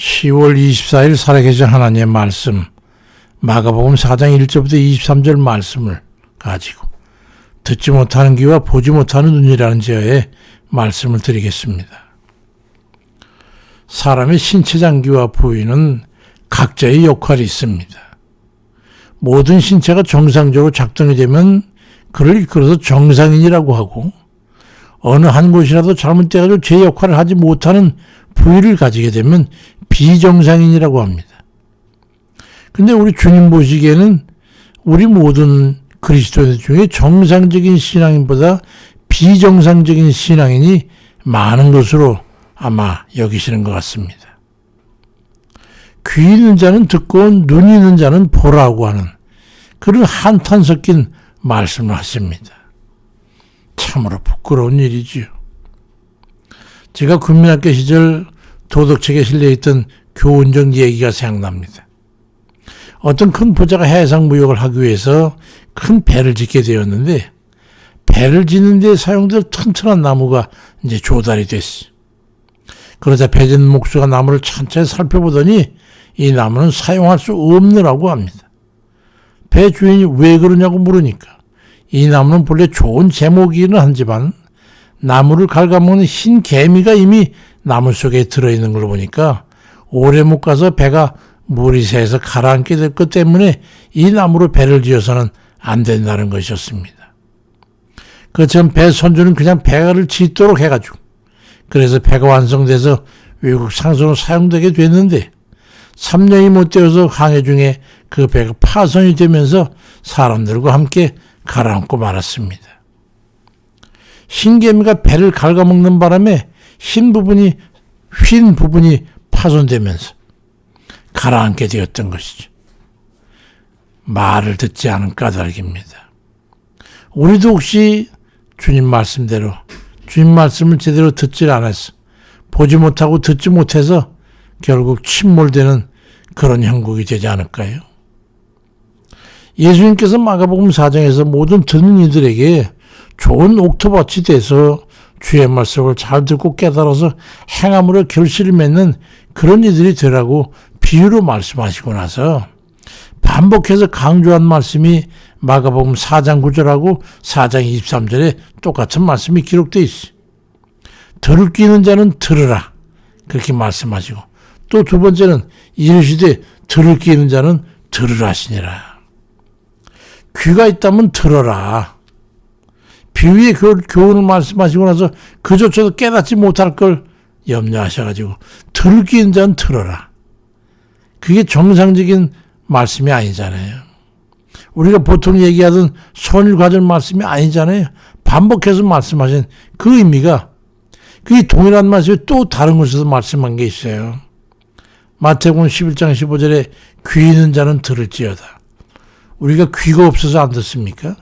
10월 24일 살아계신 하나님의 말씀, 마가복음 4장 1절부터 23절 말씀을 가지고 듣지 못하는 귀와 보지 못하는 눈이라는 제어의 말씀을 드리겠습니다. 사람의 신체 장기와 부위는 각자의 역할이 있습니다. 모든 신체가 정상적으로 작동이 되면 그를 이끌어서 정상인이라고 하고 어느 한 곳이라도 잘못돼가지고 제 역할을 하지 못하는 부위를 가지게 되면 비정상인이라고 합니다. 근데 우리 주님 보시기에는 우리 모든 그리스도인 중에 정상적인 신앙인보다 비정상적인 신앙인이 많은 것으로 아마 여기시는 것 같습니다. 귀 있는 자는 듣고 눈 있는 자는 보라고 하는 그런 한탄 섞인 말씀을 하십니다. 참으로 부끄러운 일이지요. 제가 국민학교 시절 도덕책에 실려있던 교훈적 얘기가 생각납니다. 어떤 큰 부자가 해상 무역을 하기 위해서 큰 배를 짓게 되었는데 배를 짓는 데 사용될 튼튼한 나무가 이제 조달이 됐어. 그러자 배 짓는 목수가 나무를 천천히 살펴보더니 이 나무는 사용할 수 없느라고 합니다. 배 주인이 왜 그러냐고 물으니까 이 나무는 본래 좋은 제목이기는 하지만 나무를 갉아먹는 흰 개미가 이미 나무 속에 들어있는 걸 보니까 오래 못 가서 배가 물이 새서 가라앉게 될 것 때문에 이 나무로 배를 지어서는 안 된다는 것이었습니다. 그처럼 배 선주는 그냥 배를 짓도록 해가지고 그래서 배가 완성돼서 외국 상선으로 사용되게 됐는데 3년이 못 되어서 항해 중에 그 배가 파손이 되면서 사람들과 함께 가라앉고 말았습니다. 흰개미가 배를 갉아먹는 바람에 흰 부분이 휜 부분이 파손되면서 가라앉게 되었던 것이죠. 말을 듣지 않은 까닭입니다. 우리도 혹시 주님 말씀대로 주님 말씀을 제대로 듣질 않았어. 보지 못하고 듣지 못해서 결국 침몰되는 그런 형국이 되지 않을까요? 예수님께서 마가복음 4장에서 모든 듣는 이들에게 좋은 옥토밭이 돼서 주의 말씀을 잘 듣고 깨달아서 행함으로 결실을 맺는 그런 이들이 되라고 비유로 말씀하시고 나서 반복해서 강조한 말씀이 마가복음 4장 9절하고 4장 23절에 똑같은 말씀이 기록되어 있어. 들을 끼는 자는 들으라. 그렇게 말씀하시고 또 두 번째는 이르시되 들을 끼는 자는 들으라 하시니라. 귀가 있다면 들어라. 비유의 교훈을 말씀하시고 나서 그조차도 깨닫지 못할 걸 염려하셔가지고 끼는 자는 들어라. 그게 정상적인 말씀이 아니잖아요. 우리가 보통 얘기하던 손을 가진 말씀이 아니잖아요. 반복해서 말씀하신 그 의미가 그게 동일한 말씀이 또 다른 곳에서 말씀한 게 있어요. 마태복음 11장 15절에 귀 있는 자는 들을지어다. 우리가 귀가 없어서 안 듣습니까?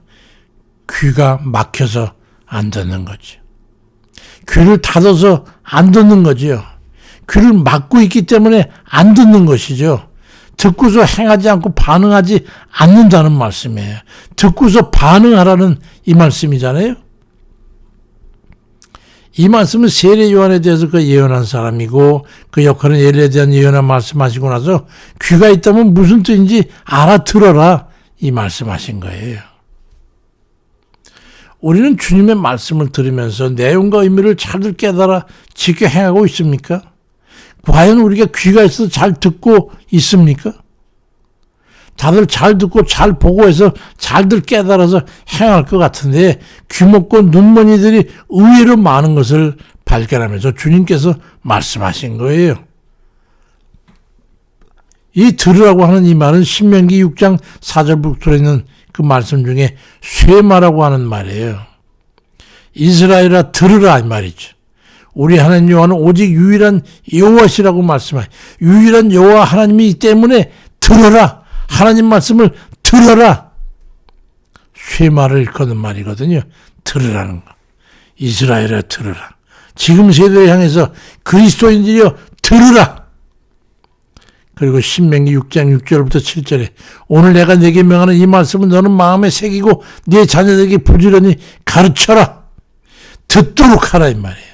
귀가 막혀서 안 듣는 거죠. 귀를 닫아서 안 듣는 거죠. 귀를 막고 있기 때문에 안 듣는 것이죠. 듣고서 행하지 않고 반응하지 않는다는 말씀이에요. 듣고서 반응하라는 이 말씀이잖아요. 이 말씀은 세례 요한에 대해서 그 예언한 사람이고 그 역할은 예례에 대한 예언한 말씀하시고 나서 귀가 있다면 무슨 뜻인지 알아들어라 이 말씀하신 거예요. 우리는 주님의 말씀을 들으면서 내용과 의미를 잘 깨달아 지켜 행하고 있습니까? 과연 우리가 귀가 있어서 잘 듣고 있습니까? 다들 잘 듣고 잘 보고 해서 잘들 깨달아서 행할 것 같은데 귀먹고 눈머니들이 의외로 많은 것을 발견하면서 주님께서 말씀하신 거예요. 이 들으라고 하는 이 말은 신명기 6장 4절부터 들어있는 그 말씀 중에 쇠마라고 하는 말이에요. 이스라엘아 들으라 이 말이죠. 우리 하나님 여호와는 오직 유일한 여호와시라고 말씀해. 유일한 여호와 하나님이기 때문에 들어라. 하나님 말씀을 들어라. 쇠마를 일컫는 말이거든요. 들으라는 거. 이스라엘아 들으라. 지금 세대를 향해서 그리스도인들이여 들으라. 그리고 신명기 6장 6절부터 7절에 오늘 내가 네게 명하는 이 말씀은 너는 마음에 새기고 네 자녀들에게 부지런히 가르쳐라. 듣도록 하라 이 말이에요.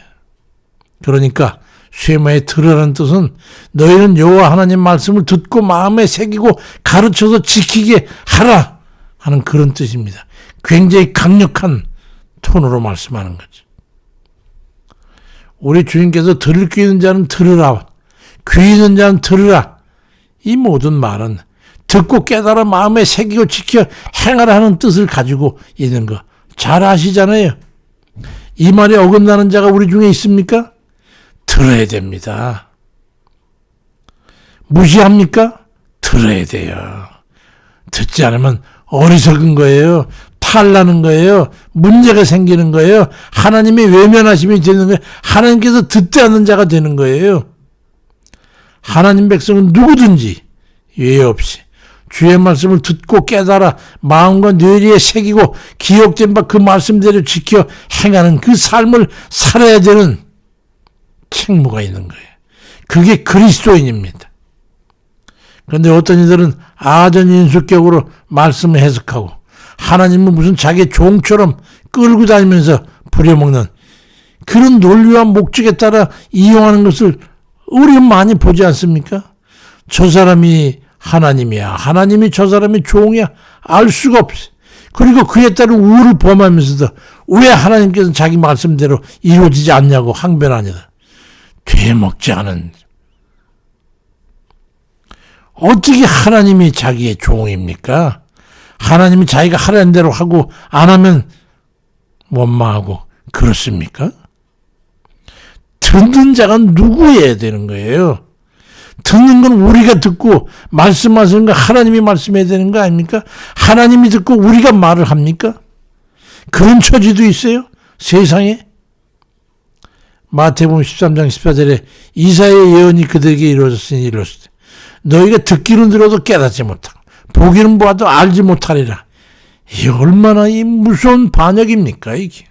그러니까 쉐마의 들으라는 뜻은 너희는 여호와 하나님 말씀을 듣고 마음에 새기고 가르쳐서 지키게 하라 하는 그런 뜻입니다. 굉장히 강력한 톤으로 말씀하는 거죠. 우리 주님께서 들을 귀 있는 자는 들으라. 귀 있는 자는 들으라. 이 모든 말은 듣고 깨달아 마음에 새기고 지켜 행하라 하는 뜻을 가지고 있는 거 잘 아시잖아요. 이 말에 어긋나는 자가 우리 중에 있습니까? 들어야 됩니다. 무시합니까? 들어야 돼요. 듣지 않으면 어리석은 거예요. 탈나는 거예요. 문제가 생기는 거예요. 하나님의 외면하심이 되는 거예요. 하나님께서 듣지 않는 자가 되는 거예요. 하나님 백성은 누구든지 예외 없이 주의 말씀을 듣고 깨달아 마음과 뇌리에 새기고 기억된 바 그 말씀대로 지켜 행하는 그 삶을 살아야 되는 책무가 있는 거예요. 그게 그리스도인입니다. 그런데 어떤 이들은 아전인수격으로 말씀을 해석하고 하나님은 무슨 자기 종처럼 끌고 다니면서 부려먹는 그런 논리와 목적에 따라 이용하는 것을 우리는 많이 보지 않습니까? 저 사람이 하나님이야. 하나님이 저 사람이 종이야. 알 수가 없어. 그리고 그에 따른 우를 범하면서도 왜 하나님께서 자기 말씀대로 이루어지지 않냐고 항변하니다. 되먹지 않은 어떻게 하나님이 자기의 종입니까? 하나님이 자기가 하라는 대로 하고 안 하면 원망하고 그렇습니까? 듣는 자가 누구여야 되는 거예요? 듣는 건 우리가 듣고 말씀하시는 건 하나님이 말씀해야 되는 거 아닙니까? 하나님이 듣고 우리가 말을 합니까? 그런 처지도 있어요? 세상에? 마태복음 13장 14절에 이사의 예언이 그들에게 이루어졌으니 때 너희가 듣기는 들어도 깨닫지 못하고 보기는 보아도 알지 못하리라. 이 얼마나 이 무서운 반역입니까 이게?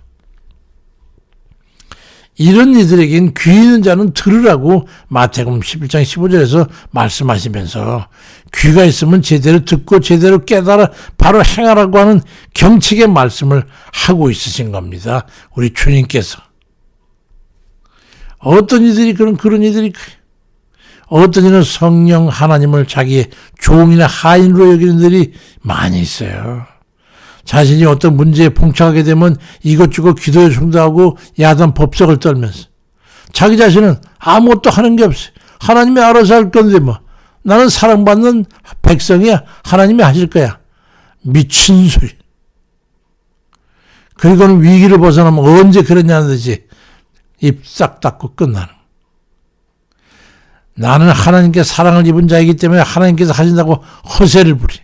이런 이들에겐 귀 있는 자는 들으라고 마태복음 11장 15절에서 말씀하시면서 귀가 있으면 제대로 듣고 제대로 깨달아 바로 행하라고 하는 경책의 말씀을 하고 있으신 겁니다. 우리 주님께서. 어떤 이들이 그런 그런 이들이 어떤 이는 성령 하나님을 자기의 종이나 하인으로 여기는 이들이 많이 있어요. 자신이 어떤 문제에 봉착하게 되면 이것저것 기도에 충도하고 야단 법석을 떨면서 자기 자신은 아무것도 하는 게 없어. 하나님이 알아서 할 건데 뭐. 나는 사랑받는 백성이야. 하나님이 하실 거야. 미친 소리. 그리고는 위기를 벗어나면 언제 그러냐는 듯이 입 싹 닫고 끝나는. 나는 하나님께 사랑을 입은 자이기 때문에 하나님께서 하신다고 허세를 부리.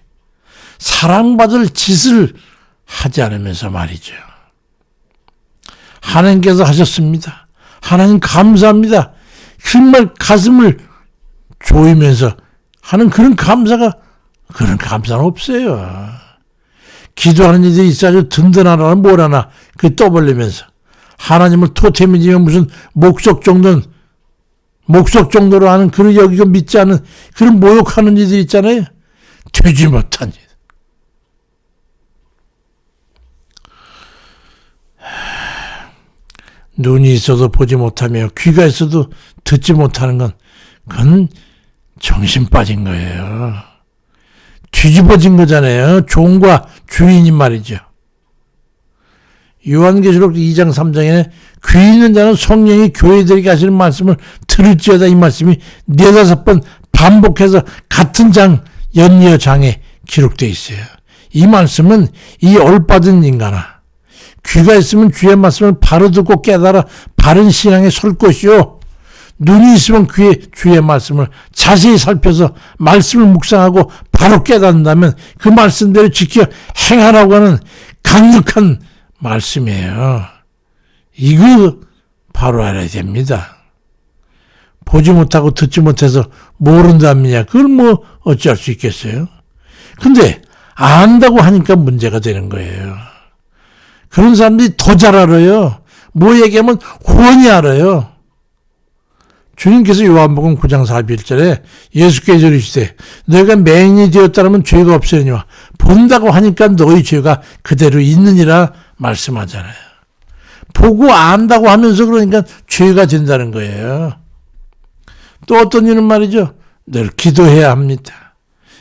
사랑받을 짓을 하지 않으면서 말이죠. 하나님께서 하셨습니다. 하나님 감사합니다. 정말 가슴을 조이면서 하는 그런 감사가 그런 감사는 없어요. 기도하는 이들이 있어야지 든든하나 뭐라나 그 떠벌리면서 하나님을 토템이 지면 무슨 목석 정도는 목석 정도로 하는 그런 여기가 믿지 않은 그런 모욕하는 이들 있잖아요. 되지 못한 일. 눈이 있어도 보지 못하며 귀가 있어도 듣지 못하는 건 그건 정신 빠진 거예요. 뒤집어진 거잖아요. 종과 주인이 말이죠. 요한계시록 2장 3장에 귀 있는 자는 성령이 교회들에게 하시는 말씀을 들을지어다 이 말씀이 네다섯 번 반복해서 같은 장 연이어 장에 기록되어 있어요. 이 말씀은 이 올받은 인간아 귀가 있으면 주의 말씀을 바로 듣고 깨달아 바른 신앙에 설 것이요. 눈이 있으면 귀에 주의 말씀을 자세히 살펴서 말씀을 묵상하고 바로 깨닫는다면 그 말씀대로 지켜 행하라고 하는 강력한 말씀이에요. 이거 바로 알아야 됩니다. 보지 못하고 듣지 못해서 모른다느냐 그걸 뭐 어찌할 수 있겠어요? 근데 안다고 하니까 문제가 되는 거예요. 그런 사람들이 더 잘 알아요. 뭐 얘기하면 훤히 알아요. 주님께서 요한복음 9장 41절에 예수께서 이르시되 너희가 맹인이 되었다면 죄가 없으니와 본다고 하니까 너희 죄가 그대로 있느니라 말씀하잖아요. 보고 안다고 하면서 그러니까 죄가 된다는 거예요. 또 어떤 일은 말이죠. 늘 기도해야 합니다.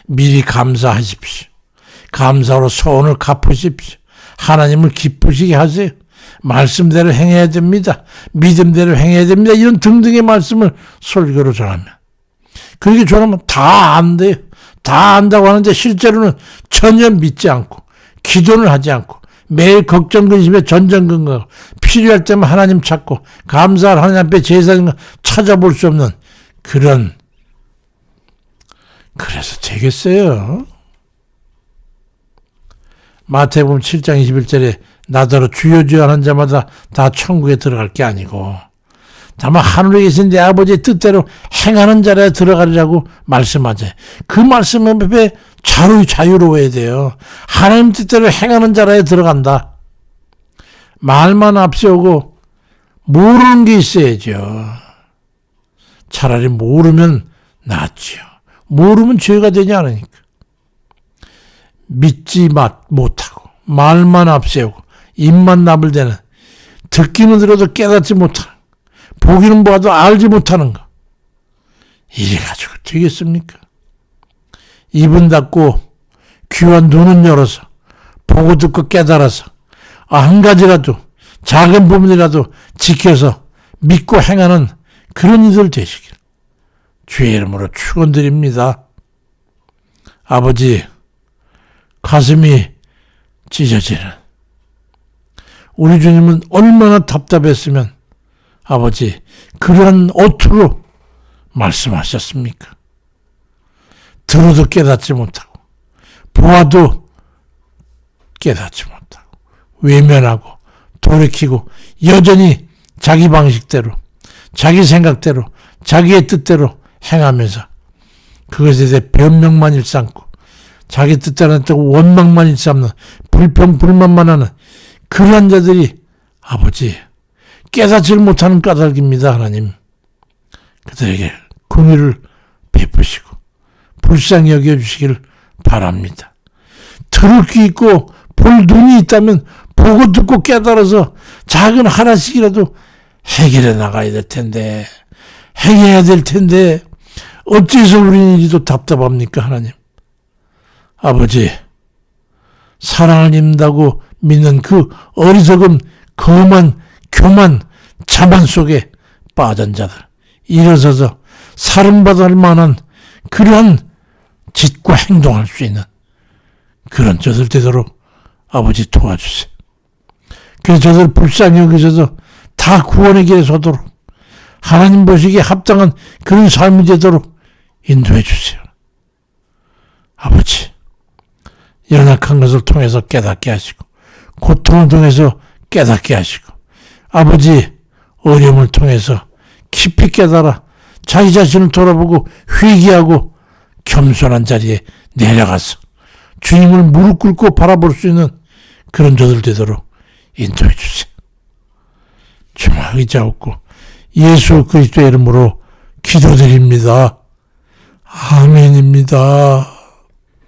미리 감사하십시오. 감사로 소원을 갚으십시오. 하나님을 기쁘시게 하세요. 말씀대로 행해야 됩니다. 믿음대로 행해야 됩니다. 이런 등등의 말씀을 설교로 전하면. 그렇게 전하면 다 안돼요. 다 안다고 하는데 실제로는 전혀 믿지 않고 기도를 하지 않고 매일 걱정 근심에 전전긍긍 필요할 때만 하나님 찾고 감사할 하나님 앞에 제사를 찾아볼 수 없는 그런 그래서 되겠어요. 마태복음 7장 21절에 나더러 주여 주여 하는 자마다 다 천국에 들어갈 게 아니고 다만 하늘에 계신 내 아버지의 뜻대로 행하는 자라 들어가리라고 말씀하죠. 그 말씀 앞에 자유, 자유로워야 돼요. 하나님 뜻대로 행하는 자라에 들어간다. 말만 앞세우고 모르는 게 있어야죠. 차라리 모르면 낫지요. 모르면 죄가 되지 않으니까. 믿지 못하고 말만 앞세우고 입만 나불대는 듣기는 들어도 깨닫지 못하는 보기는 봐도 알지 못하는 거. 이래 가지고 되겠습니까? 입은 닫고 귀와 눈은 열어서 보고 듣고 깨달아서 아, 한 가지라도 작은 부분이라도 지켜서 믿고 행하는 그런 이들 되시길 주의 이름으로 축원드립니다. 아버지 가슴이 찢어지는 우리 주님은 얼마나 답답했으면 아버지 그러한 어투로 말씀하셨습니까? 들어도 깨닫지 못하고 보아도 깨닫지 못하고 외면하고 돌이키고 여전히 자기 방식대로 자기 생각대로 자기의 뜻대로 행하면서 그것에 대해 변명만 일삼고 자기 뜻대로 했다고 원망만 일삼는 불평 불만만 하는 그러한 자들이 아버지 깨닫지 못하는 까닭입니다 하나님 그들에게 공의를 베푸시고 불쌍히 여겨주시기를 바랍니다. 들을 귀 있고 볼 눈이 있다면 보고 듣고 깨달아서 작은 하나씩이라도 해결해 나가야 될 텐데 해결해야 될 텐데 어째서 우리는 이도 답답합니까 하나님 아버지 사랑을 입는다고 믿는 그 어리석은 거만 교만 자만 속에 빠진 자들 일어서서 사름받을 만한 그러한 짓과 행동할 수 있는 그런 저들 되도록 아버지 도와주세요. 그래서 저들 불쌍히 여기셔서 다 구원의 길에 서도록 하나님 보시기에 합당한 그런 삶이 되도록 인도해 주세요. 아버지, 연약한 것을 통해서 깨닫게 하시고, 고통을 통해서 깨닫게 하시고, 아버지, 어려움을 통해서 깊이 깨달아 자기 자신을 돌아보고 회개하고 겸손한 자리에 내려가서 주님을 무릎 꿇고 바라볼 수 있는 그런 저들 되도록 인도해 주세요. 주마 의자 없고 예수 그리스도의 이름으로 기도드립니다. 아멘입니다.